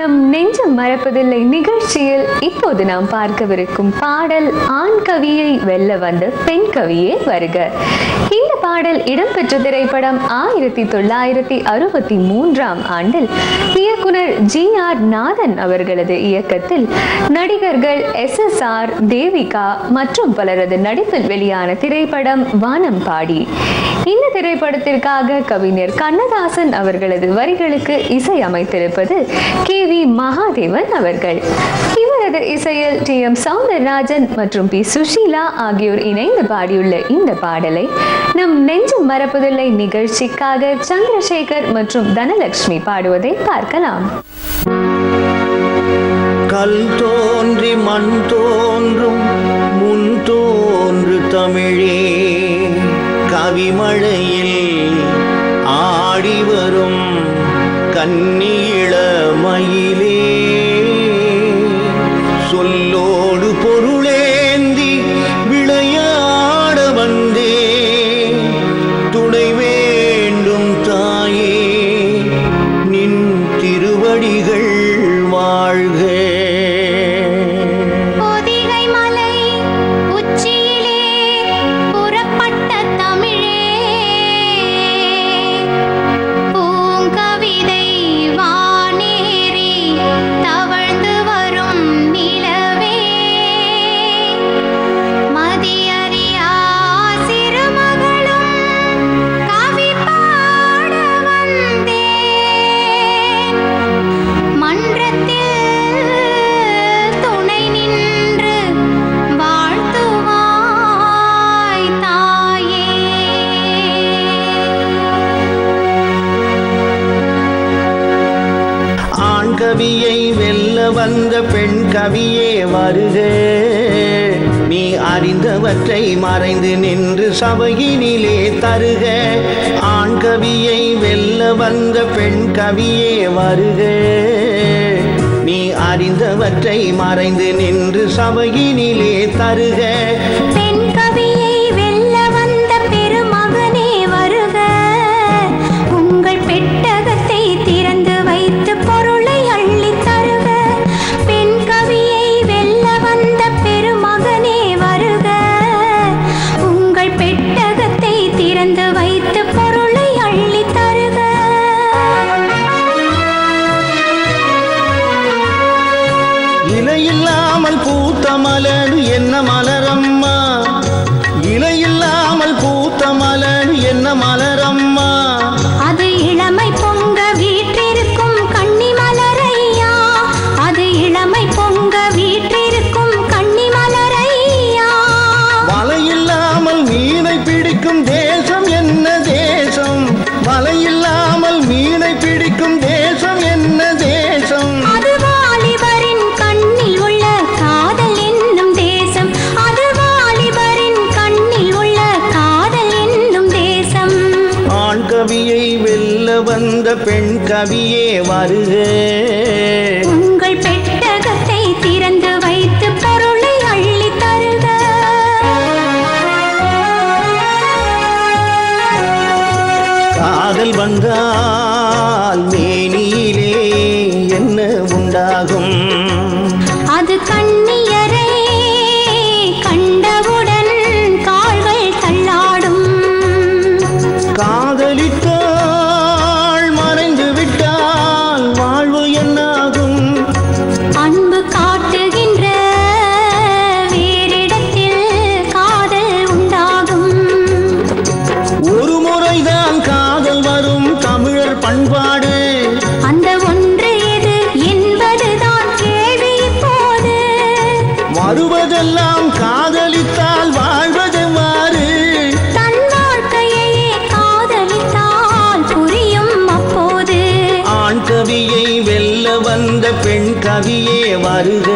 நம் நெஞ்சம் மறப்பதில்லை. நிகழ்ச்சியில் இப்போது நாம் பார்க்கவிருக்கும் பாடல் ஆண் கவியை வெல்ல வந்த பெண் கவியே வருக. பாடல் இடம்பெற்ற திரைப்படம் ஆயிரத்தி தொள்ளாயிரத்தி அறுபத்தி மூன்றாம் ஆண்டில் இயக்குனர் ஜி ஆர் நாதன் அவர்களது இயக்கத்தில் நடிகர்கள் எஸ் எஸ் ஆர் தேவிகா மற்றும் பலரது நடிப்பில் வெளியான திரைப்படம் வானம் பாடி. இந்த திரைப்படத்திற்காக கவிஞர் கண்ணதாசன் அவர்களது வரிகளுக்கு இசை அமைத்திருப்பது கே வி மகாதேவன் அவர்கள். இவரது இசையில் டி எம் சௌந்தரராஜன் மற்றும் பி சுஷீலா ஆகியோர் இணைந்து பாடியுள்ள இந்த பாடலை நம் நெஞ்சு மரப்புதில்லை நிகழ்ச்சிக்காக சந்திரசேகர் மற்றும் தனலட்சுமி பாடுவதை பார்க்கலாம். கல் தோன்றி மண் தோன்றும் முன் தோன்று தமிழே. கவிமழையில் ஆடி வரும் கன்னியிள மயிலே. கவியை வெல்ல வந்த பெண் கவியே வருக. நீ அறிந்தவற்றை மறைந்து நின்று சபையினிலே தருக. ஆண் கவியை வெல்ல வந்த பெண் கவியே வருக. நீ அறிந்தவற்றை மறைந்து நின்று சபையினிலே தருக. பெண் மாலை ஆண் வெல்ல வந்த பெண் கவியே வருக. காதல் வரும் தமிழர் பண்பாடு. அந்த ஒன்று எது என்பதுதான் கேள்வி இப்போது. வருவதெல்லாம் காதலித்தால் வாழ்வது மாறு. தன் வாழ்க்கையையே காதலித்தால் புரியும் அப்போது. ஆண் கவியை வெல்ல வந்த பெண் கவியே வருக.